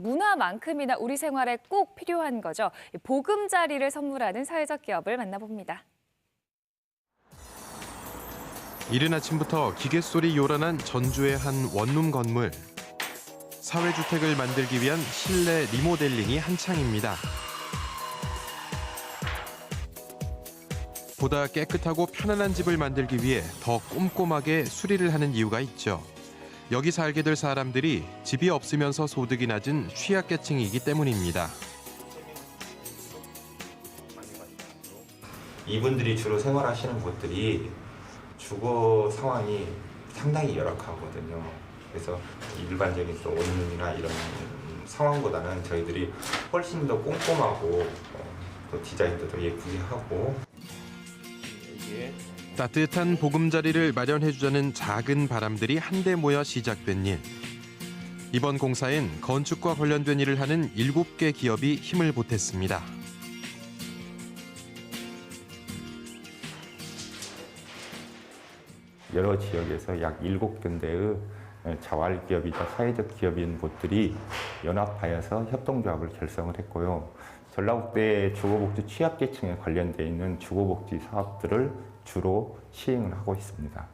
문화만큼이나 우리 생활에 꼭 필요한 거죠. 이 보금자리를 선물하는 사회적 기업을 만나봅니다. 이른 아침부터 기계 소리 요란한 전주의 한 원룸 건물. 사회주택을 만들기 위한 실내 리모델링이 한창입니다. 보다 깨끗하고 편안한 집을 만들기 위해 더 꼼꼼하게 수리를 하는 이유가 있죠. 여기 살게 될 사람들이 집이 없으면서 소득이 낮은 취약계층이기 때문입니다. 이분들이 주로 생활하시는 곳들이 주거 상황이 상당히 열악하거든요. 그래서 일반적인 또 원룸이나 이런 상황보다는 저희들이 훨씬 더 꼼꼼하고 어, 또 디자인도 더 예쁘게 하고 따뜻한 보금자리를 마련해주자는 작은 바람들이 한데 모여 시작된 일. 이번 공사엔 건축과 관련된 일을 하는 7개 기업이 힘을 보탰습니다. 여러 지역에서 약 7군데의 자활 기업이자 사회적 기업인 곳들이 연합하여서 협동조합을 결성을 했고요. 전라북도의 주거복지 취약계층에 관련돼 있는 주거복지 사업들을 주로 시행을 하고 있습니다.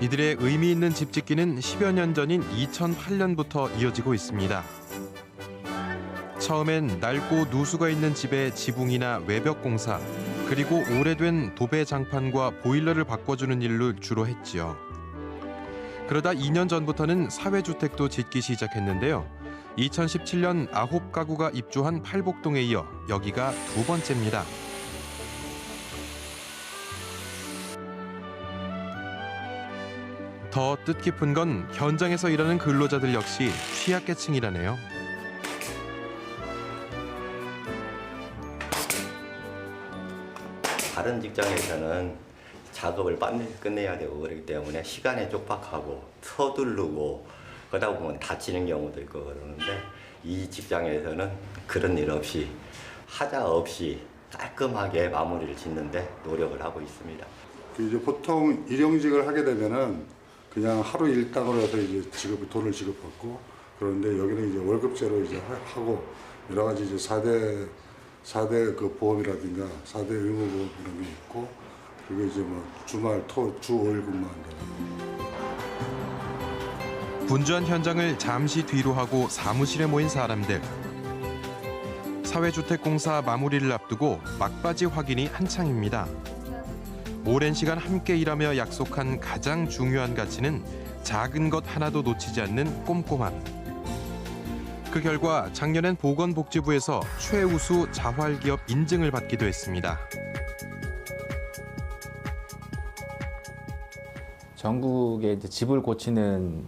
이들의 의미 있는 집 짓기는 10여 년 전인 2008년부터 이어지고 있습니다. 처음엔 낡고 누수가 있는 집의 지붕이나 외벽 공사, 그리고 오래된 도배 장판과 보일러를 바꿔주는 일로 주로 했지요. 그러다 2년 전부터는 사회주택도 짓기 시작했는데요. 2017년 9가구가 입주한 팔복동에 이어 여기가 두 번째입니다. 더 뜻깊은 건 현장에서 일하는 근로자들 역시 취약계층이라네요. 다른 직장에서는 작업을 빨리 끝내야 되고 그렇기 때문에 시간에 촉박하고 서두르고 그러다 보면 다치는 경우도 있고 그러는데 이 직장에서는 그런 일 없이 하자 없이 깔끔하게 마무리를 짓는데 노력을 하고 있습니다. 그 이제 보통 일용직을 하게 되면은 그냥 하루 일당으로 해서 이제 지급 돈을 지급받고 그런데 여기는 이제 월급제로 이제 하- 하고 여러 가지 이제 4대 4대 그 보험이라든가 4대 의무 보험 이런 게 있고 그리고 이제 뭐 주말 토주 5일 근무한다고 분주한 현장을 잠시 뒤로 하고 사무실에 모인 사람들. 사회주택공사 마무리를 앞두고 막바지 확인이 한창입니다. 오랜 시간 함께 일하며 약속한 가장 중요한 가치는 작은 것 하나도 놓치지 않는 꼼꼼함. 그 결과 작년엔 보건복지부에서 최우수 자활기업 인증을 받기도 했습니다. 전국에 이제 집을 고치는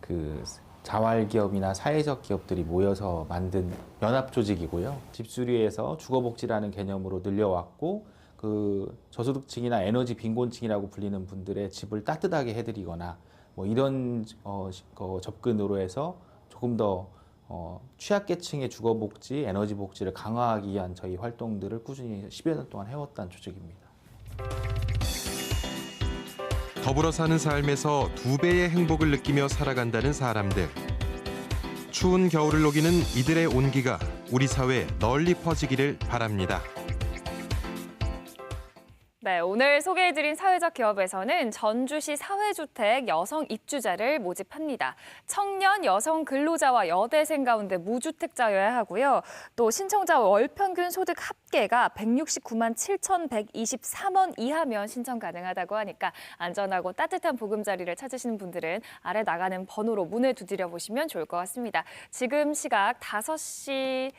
그 자활 기업이나 사회적 기업들이 모여서 만든 연합 조직이고요. 집수리에서 주거복지라는 개념으로 늘려왔고 그 저소득층이나 에너지 빈곤층이라고 불리는 분들의 집을 따뜻하게 해드리거나 뭐 이런 어, 시- 거 접근으로 해서 조금 더 어, 취약계층의 주거복지, 에너지복지를 강화하기 위한 저희 활동들을 꾸준히 10여 년 동안 해왔던 조직입니다. 더불어 사는 삶에서 두 배의 행복을 느끼며 살아간다는 사람들. 추운 겨울을 녹이는 이들의 온기가 우리 사회에 널리 퍼지기를 바랍니다. 네, 오늘 소개해드린 사회적 기업에서는 전주시 사회주택 여성 입주자를 모집합니다. 청년 여성 근로자와 여대생 가운데 무주택자여야 하고요. 또 신청자 월 평균 소득 합계가 169만 7,123원 이하면 신청 가능하다고 하니까 안전하고 따뜻한 보금자리를 찾으시는 분들은 아래 나가는 번호로 문을 두드려 보시면 좋을 것 같습니다. 지금 시각 5시